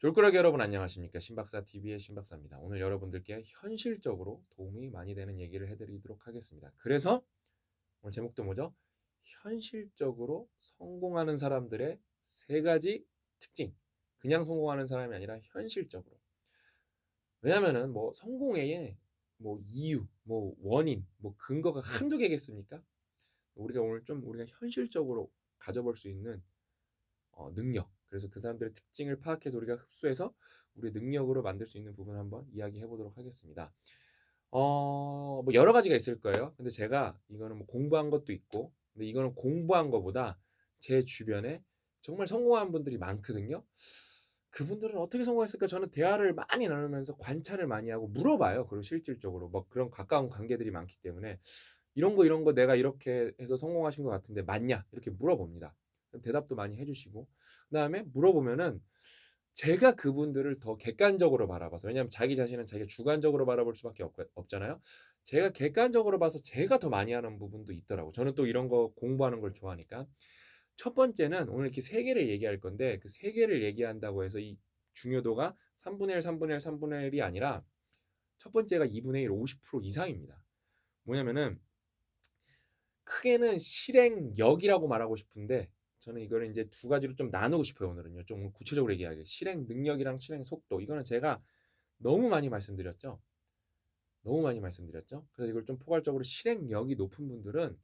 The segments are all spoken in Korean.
졸꾸라기 여러분 안녕하십니까 신박사 TV의 신박사입니다. 오늘 여러분들께 현실적으로 도움이 많이 되는 얘기를 해드리도록 하겠습니다. 그래서 오늘 제목도 뭐죠? 현실적으로 성공하는 사람들의 세 가지 특징. 그냥 성공하는 사람이 아니라 현실적으로. 왜냐면은 뭐 성공의 뭐 이유, 뭐 원인, 뭐 근거가 한두 개겠습니까? 우리가 오늘 좀 우리가 현실적으로 가져볼 수 있는 어, 능력. 그래서 그 사람들의 특징을 파악해서 우리가 흡수해서 우리의 능력으로 만들 수 있는 부분 한번 이야기해 보도록 하겠습니다. 어, 뭐 여러 가지가 있을 거예요. 근데 제가 이거는 뭐 공부한 것도 있고, 근데 이거는 공부한 것보다 제 주변에 정말 성공한 분들이 많거든요. 그분들은 어떻게 성공했을까? 저는 대화를 많이 나누면서 관찰을 많이 하고 물어봐요. 그리고 실질적으로 뭐 그런 가까운 관계들이 많기 때문에 이런 거 이런 거 내가 이렇게 해서 성공하신 것 같은데 맞냐? 이렇게 물어봅니다. 대답도 많이 해주시고 그다음에 물어보면은 제가 그분들을 더 객관적으로 바라봐서 왜냐하면 자기 자신은 자기가 주관적으로 바라볼 수밖에 없, 없잖아요. 제가 객관적으로 봐서 제가 더 많이 하는 부분도 있더라고. 저는 또 이런 거 공부하는 걸 좋아하니까. 첫 번째는 오늘 이렇게 세 개를 얘기할 건데 그 세 개를 얘기한다고 해서 이 중요도가 3분의 1, 3분의 1, 3분의 1이 아니라 첫 번째가 2분의 1, 50% 이상입니다. 뭐냐면은 크게는 실행력이라고 말하고 싶은데 저는 이거를 이제 두 가지로 좀 나누고 싶어요 오늘은요. 좀 구체적으로 얘기하게 실행 능력이랑 실행 속도 이거는 제가 너무 많이 말씀드렸죠. 너무 많이 말씀드렸죠. 그래서 이걸 좀 포괄적으로 실행력이 높은 분들은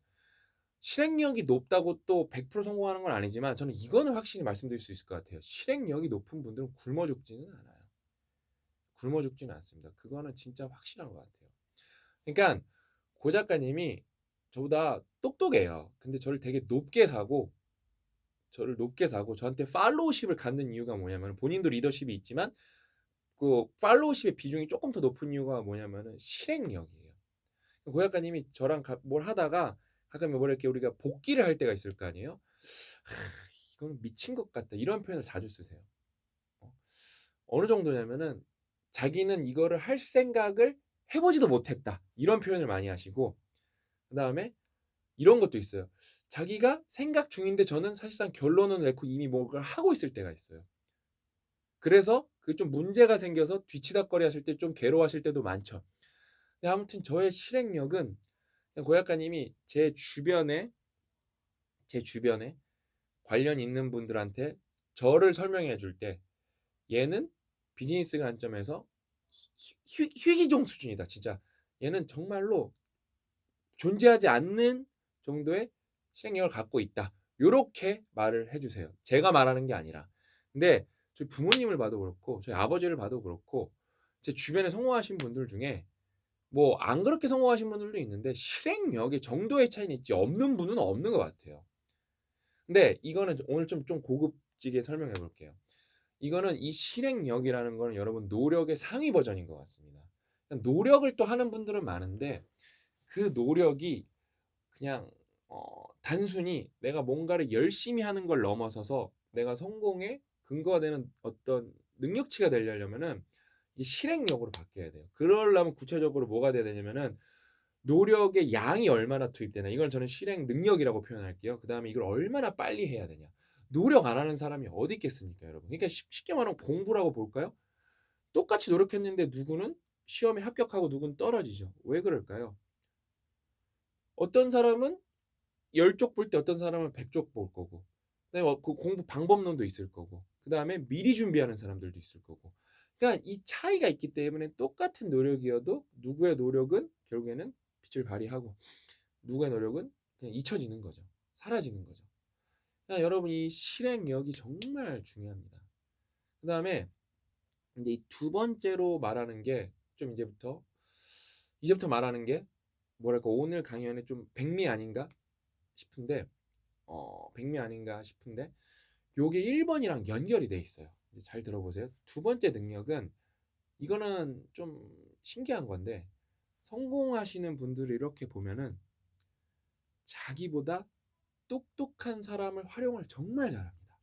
실행력이 높다고 또 100% 성공하는 건 아니지만 저는 이거는 확실히 말씀드릴 수 있을 것 같아요. 실행력이 높은 분들은 굶어 죽지는 않아요. 굶어 죽지는 않습니다. 그거는 진짜 확실한 것 같아요. 그러니까 고 작가님이 저보다 똑똑해요. 근데 저를 되게 높게 사고 저를 높게 사고 저한테 팔로우십을 갖는 이유가 뭐냐면 본인도 리더십이 있지만 그 팔로우십의 비중이 조금 더 높은 이유가 뭐냐면은 실행력이에요. 고 작가님이 저랑 뭘 하다가 가끔 뭐 이렇게 우리가 복귀를 할 때가 있을 거 아니에요. 하, 이건 미친 것 같다 이런 표현을 자주 쓰세요. 어? 어느 정도냐면은 자기는 이거를 할 생각을 해보지도 못했다 이런 표현을 많이 하시고 그 다음에 이런 것도 있어요. 자기가 생각 중인데 저는 사실상 결론은 내고 이미 뭔가를 하고 있을 때가 있어요. 그래서 그게 좀 문제가 생겨서 뒤치다거리 하실 때 좀 괴로워하실 때도 많죠. 근데 아무튼 저의 실행력은 고 작가님이 제 주변에 제 주변에 관련 있는 분들한테 저를 설명해 줄 때 얘는 비즈니스 관점에서 휴, 희종 수준이다. 진짜 얘는 정말로 존재하지 않는 정도의 실행력을 갖고 있다. 요렇게 말을 해주세요. 제가 말하는 게 아니라. 근데 저희 부모님을 봐도 그렇고 저희 아버지를 봐도 그렇고 제 주변에 성공하신 분들 중에 뭐 안 그렇게 성공하신 분들도 있는데 실행력의 정도의 차이는 있지 없는 분은 없는 것 같아요. 근데 이거는 오늘 좀, 좀 고급지게 설명해 볼게요. 이거는 이 실행력이라는 거는 여러분 노력의 상위 버전인 것 같습니다. 노력을 또 하는 분들은 많은데 그 노력이 그냥 어, 단순히 내가 뭔가를 열심히 하는 걸 넘어서서 내가 성공의 근거가 되는 어떤 능력치가 되려면은 이 실행력으로 바뀌어야 돼요. 그러려면 구체적으로 뭐가 돼야 되냐면은 노력의 양이 얼마나 투입되나 이걸 저는 실행 능력이라고 표현할게요. 그 다음에 이걸 얼마나 빨리 해야 되냐. 노력 안 하는 사람이 어디 있겠습니까, 여러분? 그러니까 쉽게 말하면 공부라고 볼까요? 똑같이 노력했는데 누구는 시험에 합격하고 누구는 떨어지죠. 왜 그럴까요? 어떤 사람은 열쪽 볼 때 어떤 사람은 백쪽 볼 거고 그다음에 그 공부 방법론도 있을 거고 그 다음에 미리 준비하는 사람들도 있을 거고. 그러니까 이 차이가 있기 때문에 똑같은 노력이어도 누구의 노력은 결국에는 빛을 발휘하고 누구의 노력은 그냥 잊혀지는 거죠. 사라지는 거죠. 그러니까 여러분 이 실행력이 정말 중요합니다. 그 다음에 이제 이 두 번째로 말하는 게 좀 이제부터 이제부터 말하는 게 뭐랄까 오늘 강연에 좀 백미 아닌가 싶은데 어, 백미 아닌가 싶은데 요게 1번이랑 연결이 돼 있어요. 잘 들어보세요. 두 번째 능력은 이거는 좀 신기한 건데 성공하시는 분들을 이렇게 보면은 자기보다 똑똑한 사람을 활용을 정말 잘합니다.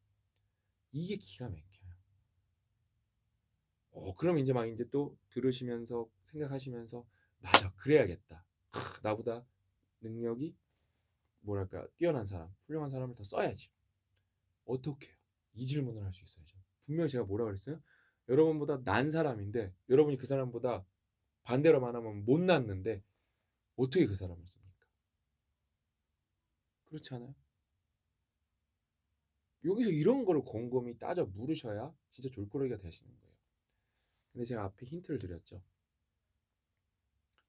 이게 기가 막혀요. 어, 그럼 이제 막 이제 또 들으시면서 생각하시면서 맞아 그래야겠다. 하, 나보다 능력이 뭐랄까 뛰어난 사람, 훌륭한 사람을 더 써야지. 어떻게 해요? 이 질문을 할 수 있어야죠. 분명히 제가 뭐라 그랬어요? 여러분보다 난 사람인데 여러분이 그 사람보다 반대로 말하면 못 났는데 어떻게 그 사람을 씁니까? 그렇지 않아요? 여기서 이런 거를 곰곰이 따져 물으셔야 진짜 졸고래기가 되시는 거예요. 근데 제가 앞에 힌트를 드렸죠.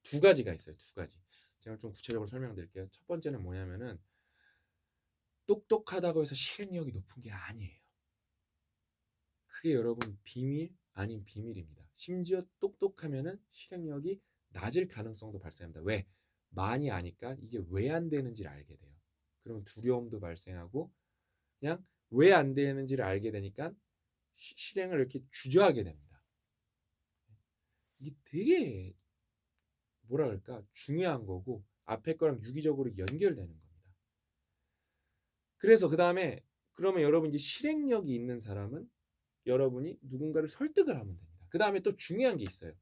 두 가지가 있어요. 두 가지. 제가 좀 구체적으로 설명드릴게요. 첫 번째는 뭐냐면은 똑똑하다고 해서 실행력이 높은 게 아니에요. 그게 여러분 비밀 아닌 비밀입니다. 심지어 똑똑하면은 실행력이 낮을 가능성도 발생합니다. 왜? 많이 아니까 이게 왜 안 되는지를 알게 돼요. 그러면 두려움도 발생하고 그냥 왜 안 되는지를 알게 되니까 시- 실행을 이렇게 주저하게 됩니다. 이게 되게 뭐라 그럴까 중요한 거고 앞에 거랑 유기적으로 연결되는 겁니다. 그래서 그 다음에 그러면 여러분 이제 실행력이 있는 사람은 여러분이 누군가를 설득을 하면 됩니다. 그 다음에 또 중요한 게 있어요.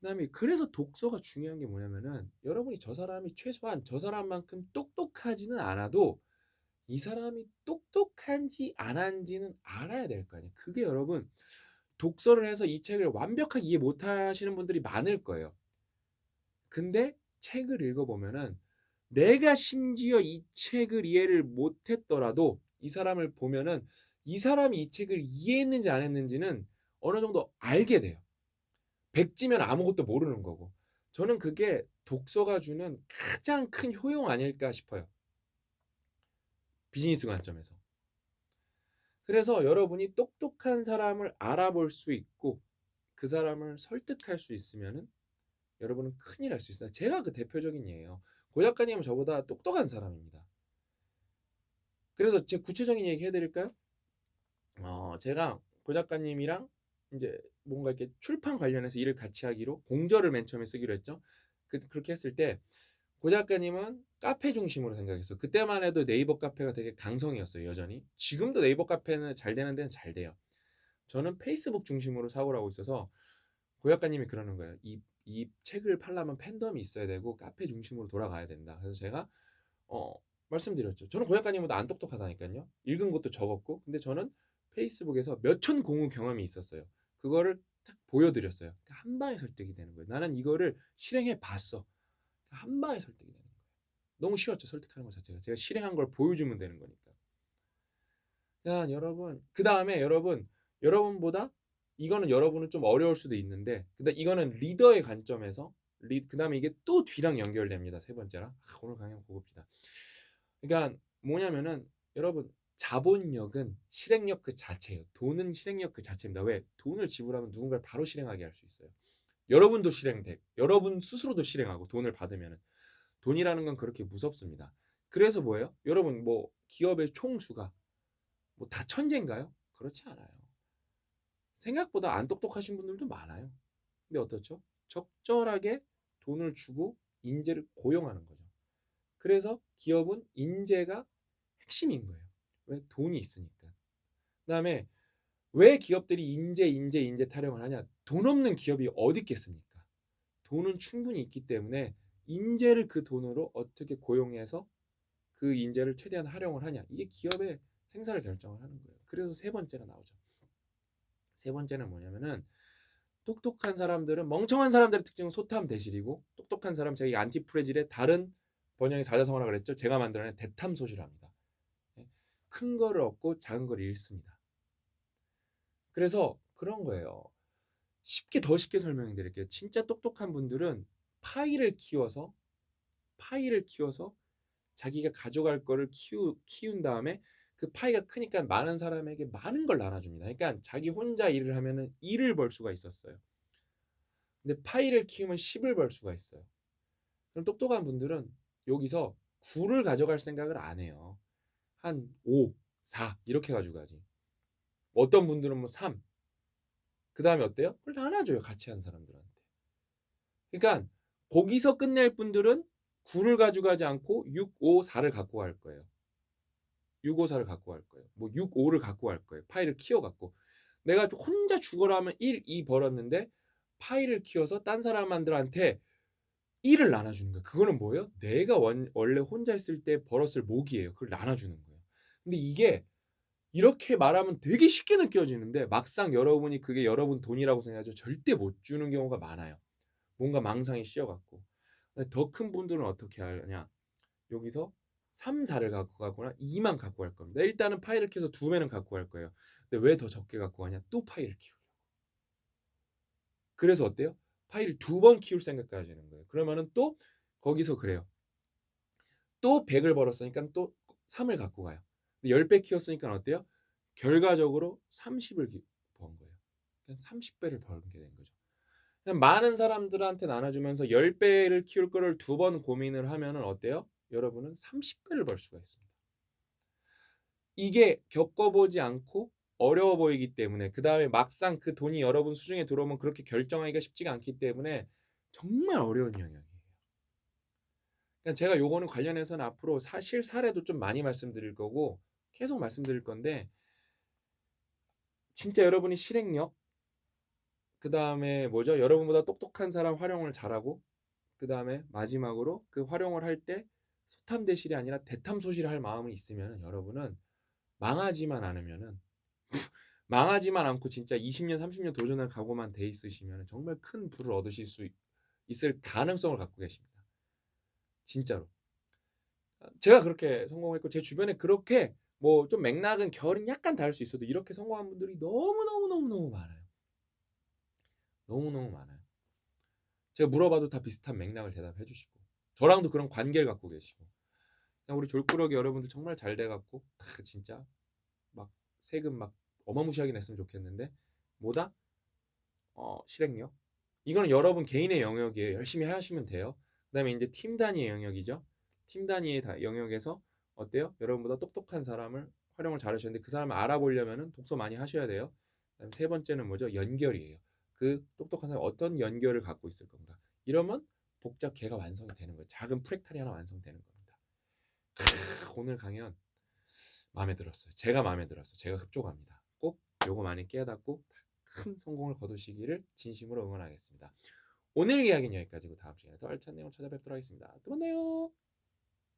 그 다음에 그래서 독서가 중요한 게 뭐냐면은 여러분이 저 사람이 최소한 저 사람만큼 똑똑하지는 않아도 이 사람이 똑똑한지 안 한지는 알아야 될 거 아니에요. 그게 여러분 독서를 해서 이 책을 완벽하게 이해 못 하시는 분들이 많을 거예요. 근데 책을 읽어보면은 내가 심지어 이 책을 이해를 못했더라도 이 사람을 보면은 이 사람이 이 책을 이해했는지 안 했는지는 어느 정도 알게 돼요. 백지면 아무것도 모르는 거고. 저는 그게 독서가 주는 가장 큰 효용 아닐까 싶어요. 비즈니스 관점에서. 그래서 여러분이 똑똑한 사람을 알아볼 수 있고 그 사람을 설득할 수 있으면은 여러분은 큰일 할수 있어요. 제가 그 대표적인 예예요. 고 작가님은 저보다 똑똑한 사람입니다. 그래서 제 구체적인 얘기 해드릴까요? 어, 제가 고 작가님이랑 이제 뭔가 이렇게 출판 관련해서 일을 같이 하기로 공저를 맨 처음에 쓰기로 했죠. 그, 그렇게 했을 때 고 작가님은 카페 중심으로 생각했어. 그때만 해도 네이버 카페가 되게 강성이었어요, 여전히. 지금도 네이버 카페는 잘 되는 데는 잘 돼요. 저는 페이스북 중심으로 사고를 하고 있어서 고 작가님이 그러는 거예요. 이, 이 책을 팔려면 팬덤이 있어야 되고 카페 중심으로 돌아가야 된다. 그래서 제가 어, 말씀드렸죠. 저는 고 작가님보다 안 똑똑하다니까요. 읽은 것도 적었고, 근데 저는 페이스북에서 몇천 공유 경험이 있었어요. 그거를 딱 보여드렸어요. 그러니까 한 방에 설득이 되는 거예요. 나는 이거를 실행해 봤어. 그러니까 한 방에 설득이 되는 거예요. 너무 쉬웠죠. 설득하는 것 자체가. 제가 실행한 걸 보여주면 되는 거니까. 자, 여러분. 그 다음에 여러분, 여러분보다 이거는 여러분은 좀 어려울 수도 있는데, 근데 이거는 리더의 관점에서, 리, 그 다음에 이게 또 뒤랑 연결됩니다. 세 번째라. 아, 오늘 강연 고급지다. 그러니까 뭐냐면은 여러분 자본력은 실행력 그 자체예요. 돈은 실행력 그 자체입니다. 왜? 돈을 지불하면 누군가를 바로 실행하게 할 수 있어요. 여러분도 실행돼. 여러분 스스로도 실행하고 돈을 받으면은 돈이라는 건 그렇게 무섭습니다. 그래서 뭐예요? 여러분 뭐 기업의 총수가 뭐 다 천재인가요? 그렇지 않아요. 생각보다 안 똑똑하신 분들도 많아요. 근데 어떻죠? 적절하게 돈을 주고 인재를 고용하는 거죠. 그래서 기업은 인재가 핵심인 거예요. 왜? 돈이 있으니까. 그 다음에 왜 기업들이 인재, 인재, 인재 타령을 하냐? 돈 없는 기업이 어디 있겠습니까? 돈은 충분히 있기 때문에 인재를 그 돈으로 어떻게 고용해서 그 인재를 최대한 활용을 하냐? 이게 기업의 생사를 결정을 하는 거예요. 그래서 세 번째가 나오죠. 세 번째는 뭐냐면은 똑똑한 사람들은 멍청한 사람들의 특징은 소탐 대실이고 똑똑한 사람 제가 이 안티프레질의 다른 번역의 사자성어라 그랬죠. 제가 만들어낸 대탐소실합니다. 큰 거를 얻고 작은 걸 잃습니다. 그래서 그런 거예요. 쉽게 더 쉽게 설명해 드릴게요. 진짜 똑똑한 분들은 파이를 키워서 파이를 키워서 자기가 가져갈 거를 키우, 키운 다음에 그 파이가 크니까 많은 사람에게 많은 걸 나눠줍니다. 그러니까 자기 혼자 일을 하면은 1을 벌 수가 있었어요. 근데 파이를 키우면 10을 벌 수가 있어요. 그럼 똑똑한 분들은 여기서 9를 가져갈 생각을 안 해요. 한 5, 4 이렇게 가져가지. 어떤 분들은 뭐 3. 그 다음에 어때요? 그걸 나눠줘요. 같이 한 사람들한테. 그러니까 거기서 끝낼 분들은 9를 가져가지 않고 6, 5, 4를 갖고 갈 거예요. 6, 5, 4를 갖고 갈 거예요. 뭐 6, 5를 갖고 갈 거예요. 파이를 키워 갖고. 내가 혼자 죽어라 하면 1, 2 벌었는데 파이를 키워서 딴 사람들한테 1을 나눠주는 거예요. 그거는 뭐예요? 내가 원, 원래 혼자 있을 때 벌었을 목이에요. 그걸 나눠주는 거예요. 근데 이게 이렇게 말하면 되게 쉽게 느껴지는데 막상 여러분이 그게 여러분 돈이라고 생각하죠. 절대 못 주는 경우가 많아요. 뭔가 망상이 씌어 갖고. 더 큰 분들은 어떻게 하냐? 여기서 3, 4를 갖고 가거나 2만 갖고 갈 겁니다. 일단은 파이를 키워서 두 배는 갖고 갈 거예요. 근데 왜 더 적게 갖고 가냐? 또 파이를 키우려고. 그래서 어때요? 파이를 두 번 키울 생각까지 하는 거예요. 그러면은 또 거기서 그래요. 또 100을 벌었으니까 또 3을 갖고 가요. 근데 10배 키웠으니까 어때요? 결과적으로 30을 번 거예요. 그냥 30배를 벌게 된 거죠. 그냥 많은 사람들한테 나눠주면서 10배를 키울 거를 두 번 고민을 하면은 어때요? 여러분은 30배를 벌 수가 있습니다. 이게 겪어보지 않고 어려워 보이기 때문에 그 다음에 막상 그 돈이 여러분 수중에 들어오면 그렇게 결정하기가 쉽지가 않기 때문에 정말 어려운 영역이에요. 그러니까 제가 요거는 관련해서는 앞으로 사실 사례도 좀 많이 말씀드릴 거고 계속 말씀드릴 건데 진짜 여러분이 실행력 그 다음에 뭐죠? 여러분보다 똑똑한 사람 활용을 잘하고 그 다음에 마지막으로 그 활용을 할때소 탐 대실이 아니라 대탐소실을 할 마음이 있으면 여러분은 망하지만 않으면은 망하지만 않고 진짜 20년 30년 도전할 각오만 돼 있으시면 정말 큰 부를 얻으실 수 있을 가능성을 갖고 계십니다. 진짜로. 제가 그렇게 성공했고 제 주변에 그렇게 뭐 좀 맥락은 결은 약간 다를 수 있어도 이렇게 성공한 분들이 너무너무너무너무 많아요. 너무너무 많아요. 제가 물어봐도 다 비슷한 맥락을 대답해 주시고 저랑도 그런 관계를 갖고 계시고. 그냥 우리 졸꾸러기 여러분들 정말 잘 돼갖고 다 진짜 막 세금 막 어마무시하게 냈으면 좋겠는데 뭐다? 어 실행력 이거는 여러분 개인의 영역이에요 열심히 하시면 돼요. 그 다음에 이제 팀 단위의 영역이죠. 팀 단위의 다- 영역에서 어때요? 여러분보다 똑똑한 사람을 활용을 잘 하셨는데 그 사람을 알아보려면은 독서 많이 하셔야 돼요. 그다음에 세 번째는 뭐죠? 연결이에요. 그 똑똑한 사람이 어떤 연결을 갖고 있을 건가 이러면 복잡 개가 완성이 되는 거예요 작은 프랙탈이 하나 완성되는 겁니다 크, 오늘 강연 마음에 들었어요. 제가 마음에 들었어요. 제가 흡족합니다. 꼭 요거 많이 깨닫고 큰 성공을 거두시기를 진심으로 응원하겠습니다. 오늘 이야기는 여기까지고 다음 시간에 더 알찬 내용 찾아뵙도록 하겠습니다. 또 만나요.